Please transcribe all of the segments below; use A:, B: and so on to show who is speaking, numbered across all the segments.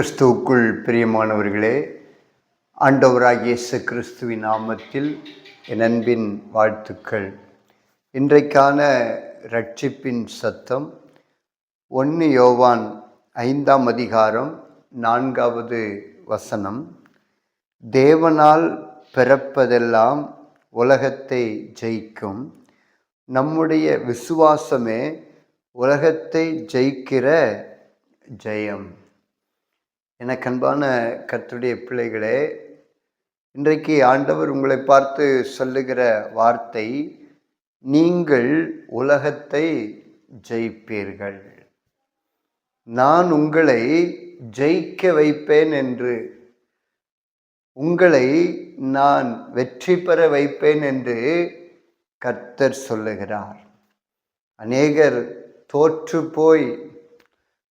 A: கிறிஸ்துவுக்குள் பிரியமானவர்களே ஆண்டவராக இயேசு கிறிஸ்துவின் நாமத்தில் என் அன்பின் வாழ்த்துக்கள். இன்றைக்கான ரட்சிப்பின் சத்தம் ஒன்று யோவான் ஐந்தாம் அதிகாரம் நான்காவது வசனம். தேவனால் பிறப்பதெல்லாம் உலகத்தை ஜெயிக்கும். நம்முடைய விசுவாசமே உலகத்தை ஜெயிக்கிற ஜெயம். எனக்கு அன்பான கத்துடைய பிள்ளைகளே இன்றைக்கு ஆண்டவர் உங்களை பார்த்து சொல்லுகிற வார்த்தை நீங்கள் உலகத்தை ஜெயிப்பீர்கள். நான் உங்களை ஜெயிக்க வைப்பேன் என்று உங்களை நான் வெற்றி பெற வைப்பேன் என்று கர்த்தர் சொல்லுகிறார். அநேகர் தோற்று போய்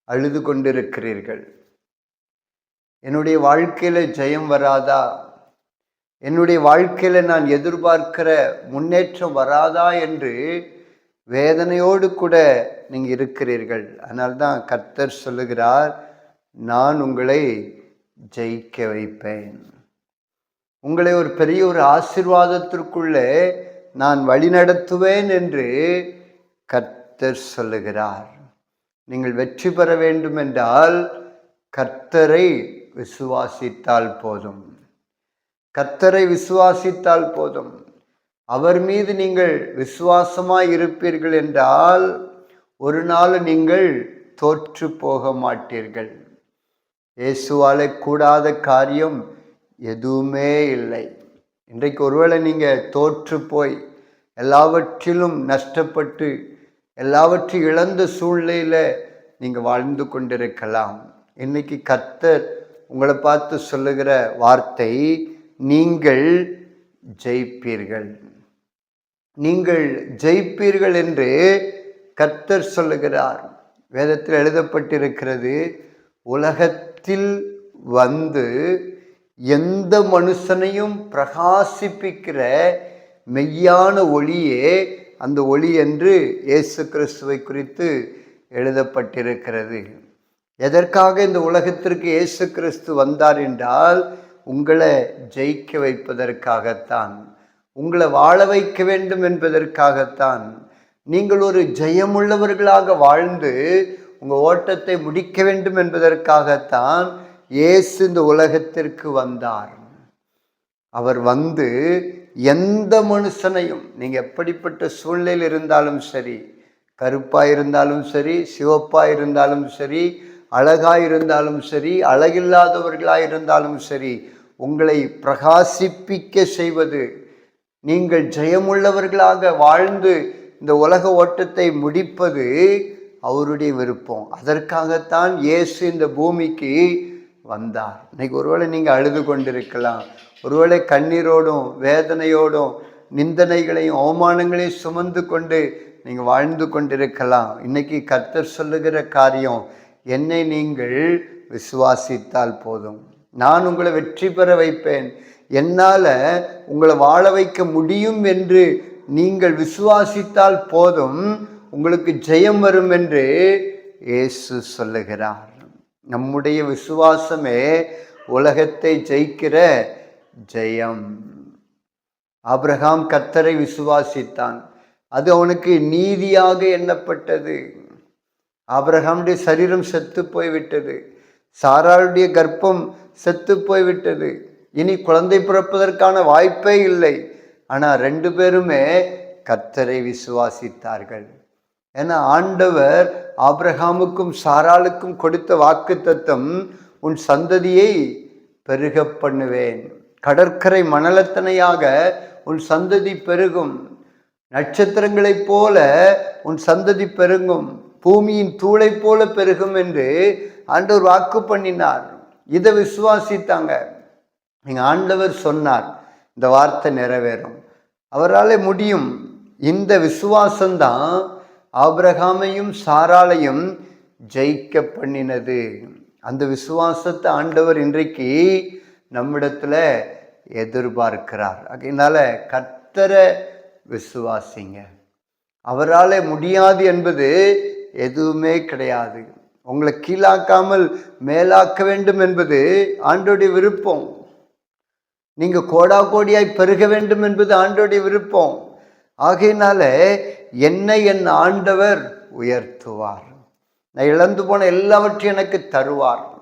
A: அழுது கொண்டிருக்கிறீர்கள். என்னுடைய வாழ்க்கையில் ஜெயம் வராதா? என்னுடைய வாழ்க்கையில் நான் எதிர்பார்க்கிற முன்னேற்றம் வராதா என்று வேதனையோடு கூட நீங்கள் இருக்கிறீர்கள். அதனால்தான் கர்த்தர் சொல்லுகிறார் நான் உங்களை ஜெயிக்க வைப்பேன். உங்களை ஒரு பெரிய ஒரு ஆசிர்வாதத்திற்குள்ளே நான் வழிநடத்துவேன் என்று கர்த்தர் சொல்லுகிறார். நீங்கள் வெற்றி பெற வேண்டும் என்றால் கர்த்தரை விசுவாசித்தால் போதும். கத்தரை விசுவாசித்தால் போதும். அவர் மீது நீங்கள் விசுவாசமாய் இருப்பீர்கள் என்றால் ஒரு நாள் நீங்கள் தோற்று போக மாட்டீர்கள். இயேசுவாலே கூடாத காரியம் எதுவுமே இல்லை. இன்றைக்கு ஒருவேளை நீங்கள் தோற்று போய் எல்லாவற்றிலும் நஷ்டப்பட்டு எல்லாவற்றையும் இழந்த சூழ்நிலையில் நீங்கள் வாழ்ந்து கொண்டிருக்கலாம். இன்னைக்கு கர்த்தர் உங்களை பார்த்து சொல்லுகிற வார்த்தை நீங்கள் ஜெயிப்பீர்கள். நீங்கள் ஜெயிப்பீர்கள் என்று கர்த்தர் சொல்லுகிறார். வேதத்தில் எழுதப்பட்டிருக்கிறது உலகத்தில் வந்து எந்த மனுஷனையும் பிரகாசிப்பிக்கிற மெய்யான ஒளியே அந்த ஒளி என்று இயேசு கிறிஸ்துவை குறித்து எழுதப்பட்டிருக்கிறது. எதற்காக இந்த உலகத்திற்கு இயேசு கிறிஸ்து வந்தார் என்றால் உங்களை ஜெயிக்க வைப்பதற்காகத்தான் உங்களை வாழ வைக்க வேண்டும் என்பதற்காகத்தான். நீங்கள் ஒரு ஜெயமுள்ளவர்களாக வாழ்ந்து உங்கள் ஓட்டத்தை முடிக்க வேண்டும் என்பதற்காகத்தான் இயேசு இந்த உலகத்திற்கு வந்தார். அவர் வந்து எந்த மனுஷனையும் நீங்கள் எப்படிப்பட்ட சூழ்நிலையில் இருந்தாலும் சரி கருப்பாக இருந்தாலும் சரி சிவப்பாக இருந்தாலும் சரி அழகாக இருந்தாலும் சரி அழகில்லாதவர்களாக இருந்தாலும் சரி உங்களை பிரகாசிப்பிக்க செய்வது நீங்கள் ஜெயமுள்ளவர்களாக வாழ்ந்து இந்த உலக ஓட்டத்தை முடிப்பது அவருடைய விருப்பம். அதற்காகத்தான் இயேசு இந்த பூமிக்கு வந்தார். இன்னைக்கு ஒருவேளை நீங்கள் அழுது கொண்டிருக்கலாம். ஒருவேளை கண்ணீரோடும் வேதனையோடும் நிந்தனைகளையும் அவமானங்களையும் சுமந்து கொண்டு நீங்கள் வாழ்ந்து கொண்டிருக்கலாம். இன்னைக்கு கர்த்தர் சொல்லுகிற காரியம் என்னை நீங்கள் விசுவாசித்தால் போதும். நான் உங்களை வெற்றி பெற வைப்பேன். என்னால் உங்களை வாழ வைக்க முடியும் என்று நீங்கள் விசுவாசித்தால் போதும். உங்களுக்கு ஜெயம் வரும் என்று இயேசு சொல்லுகிறார். நம்முடைய விசுவாசமே உலகத்தை ஜெயிக்கிற ஜெயம். ஆப்ரஹாம் கத்தரை விசுவாசித்தான். அது அவனுக்கு நீதியாக எண்ணப்பட்டது. ஆபிரகாமுடைய சரீரம் செத்து போய்விட்டது. சாராளுடைய கர்ப்பம் செத்து போய்விட்டது. இனி குழந்தை பிறப்பதற்கான வாய்ப்பே இல்லை. ஆனால் ரெண்டு பேருமே கத்தரை விசுவாசித்தார்கள். ஏன்னா ஆண்டவர் ஆப்ரஹாமுக்கும் சாராளுக்கும் கொடுத்த வாக்கு தத்தம் உன் சந்ததியை பெருக பண்ணுவேன். கடற்கரை மணலத்தனையாக உன் சந்ததி பெருகும். நட்சத்திரங்களைப் போல உன் சந்ததி பெருகும் பூமியின் தூளை போல பெருகும் என்று ஆண்டவர் வாக்கு பண்ணினார். இதை விசுவாசித்தாங்க. எங்கள் ஆண்டவர் சொன்னார் இந்த வார்த்தை நிறைவேறும். அவரால் முடியும். இந்த விசுவாசம்தான் ஆபிரகாமையும் சாராலையும் ஜெயிக்க பண்ணினது. அந்த விசுவாசத்தை ஆண்டவர் இன்றைக்கு நம்மிடத்தில் எதிர்பார்க்கிறார். அதனால கத்தரை விசுவாசிங்க. அவரால் முடியாது என்பது எதுவுமே கிடையாது. உங்களை கீழாக்காமல் மேலாக்க வேண்டும் என்பது ஆண்டோடைய விருப்பம். நீங்க கோடா கோடியாய் பெருக வேண்டும் என்பது ஆண்டோடைய விருப்பம். ஆகையினால என்னை என் ஆண்டவர் உயர்த்துவார். நான் இழந்து போன எல்லாவற்றையும் எனக்கு தருவார்.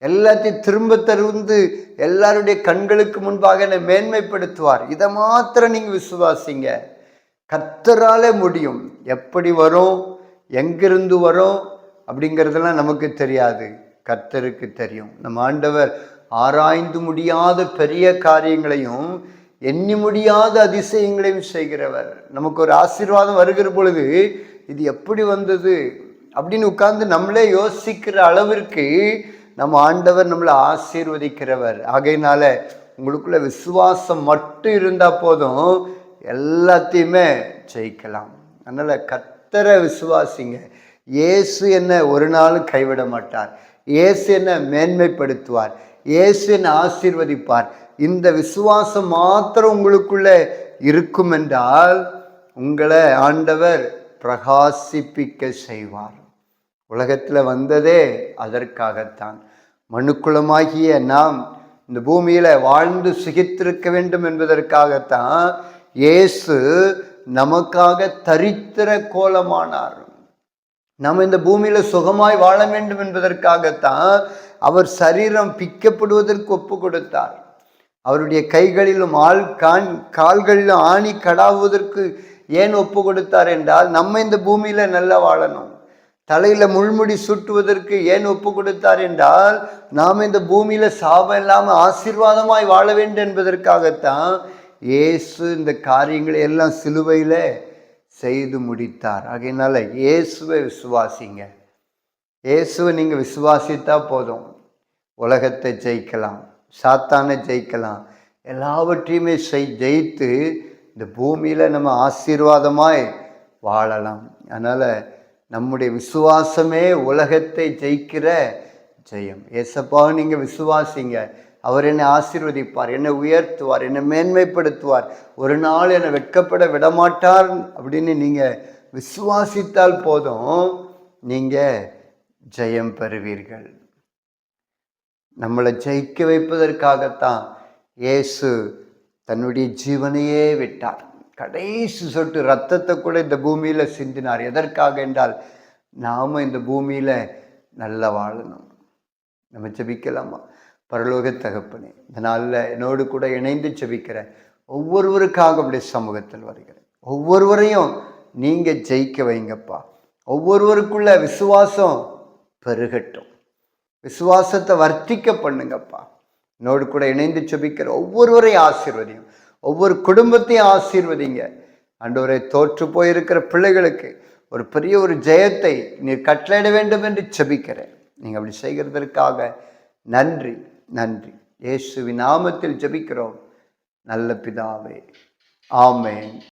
A: எல்லாத்தையும் திரும்ப தருந்து எல்லாருடைய கண்களுக்கு முன்பாக என்னை மேன்மைப்படுத்துவார். இதை மாத்திரம் நீங்க விசுவாசிங்க. கத்தராலே முடியும். எப்படி வரும்? எங்கிருந்து வரும் அப்படிங்கிறதெல்லாம் நமக்கு தெரியாது. கர்த்தருக்கு தெரியும். நம்ம ஆண்டவர் ஆராய்ந்து முடியாத பெரிய காரியங்களையும் எண்ணி முடியாத அதிசயங்களையும் செய்கிறவர். நமக்கு ஒரு ஆசீர்வாதம் வருகிற பொழுது இது எப்படி வந்தது அப்படின்னு உட்கார்ந்து நம்மளே யோசிக்கிற அளவிற்கு நம்ம ஆண்டவர் நம்மளை ஆசீர்வதிக்கிறவர். ஆகையினால உங்களுக்குள்ள விசுவாசம் மட்டும் இருந்தால் போதும் எல்லாத்தையுமே ஜெயிக்கலாம். அதனால் கத் கத்தரை விசுவாசிங்க. இயேசு என்ன ஒரு நாளும் கைவிட மாட்டார். இயேசு என்ன மேன்மைப்படுத்துவார். இயேசு என்ன ஆசீர்வதிப்பார். இந்த விசுவாசம் மாத்திரம் உங்களுக்குள்ள இருக்கும் என்றால் உங்களை ஆண்டவர் பிரகாசிப்பிக்க செய்வார். உலகத்தில் வந்ததே அதற்காகத்தான். மனுக்குலமாகிய நாம் இந்த பூமியில் வாழ்ந்து சுகித்திருக்க வேண்டும் என்பதற்காகத்தான் இயேசு நமக்காக தரித்திர கோலமானார். நாம் இந்த பூமியில சுகமாய் வாழ வேண்டும் என்பதற்காகத்தான் அவர் சரீரம் பிக்கப்படுவதற்கு ஒப்பு கொடுத்தார். அவருடைய கைகளிலும் ஆள் கான் கால்களிலும் ஆணி கடாவுவதற்கு ஏன் ஒப்பு கொடுத்தார் என்றால் நம்ம இந்த பூமியில நல்லா வாழணும். தலையில முள்முடி சுட்டுவதற்கு ஏன் ஒப்பு கொடுத்தார் என்றால் நாம் இந்த பூமியில சாபம் இல்லாமல் ஆசீர்வாதமாய் வாழ வேண்டும் என்பதற்காகத்தான் இயேசு இந்த காரியங்களை எல்லாம் சிலுவையில் செய்து முடித்தார். ஆகையினால இயேசுவை விசுவாசிங்க. இயேசுவை நீங்கள் விசுவாசித்தா போதும். உலகத்தை ஜெயிக்கலாம் சாத்தானை ஜெயிக்கலாம் எல்லாவற்றையுமே செய் ஜெயித்து இந்த பூமியில் நம்ம ஆசீர்வாதமாய் வாழலாம். அதனால் நம்முடைய விசுவாசமே உலகத்தை ஜெயிக்கிற ஜெயம். ஏசப்பாக நீங்கள் விசுவாசிங்க. அவர் என்னை ஆசீர்வதிப்பார் என்னை உயர்த்துவார் என்னை மேன்மைப்படுத்துவார். ஒரு நாள் என்னை வெட்கப்பட விடமாட்டார் அப்படின்னு நீங்கள் விசுவாசித்தால் போதும் நீங்கள் ஜெயம் பெறுவீர்கள். நம்மளை ஜெயிக்க வைப்பதற்காகத்தான் இயேசு தன்னுடைய ஜீவனையே விட்டார். கடைசி சொட்டு ரத்தத்தை கூட இந்த பூமியில சிந்தினார். எதற்காக என்றால் நாம் இந்த பூமியில நல்லா வாழணும். நம்ம ஜெபிக்கலாமா? பரலோக தகப்பனே இந்த நாளில் என்னோடு கூட இணைந்து செபிக்கிற ஒவ்வொருவருக்காக அப்படி சமூகத்தில் வருகிறேன். ஒவ்வொருவரையும் நீங்கள் ஜெயிக்க வைங்கப்பா. ஒவ்வொருவருக்குள்ள விசுவாசம் பெருகட்டும். விசுவாசத்தை வர்த்திக்க பண்ணுங்கப்பா. என்னோடு கூட இணைந்து செபிக்கிற ஒவ்வொருவரையும் ஆசீர்வதியும். ஒவ்வொரு குடும்பத்தையும் ஆசீர்வதிங்க. அண்டவரை தோற்று போயிருக்கிற பிள்ளைகளுக்கு ஒரு பெரிய ஒரு ஜெயத்தை நீர் கட்டளையிட வேண்டும் என்று செபிக்கிறேன். நீங்கள் அப்படி செய்கிறதற்காக நன்றி. நன்றி. இயேசுவின் நாமத்தில் ஜெபிக்கிறோம். நல்ல பிதாவே. ஆமேன்.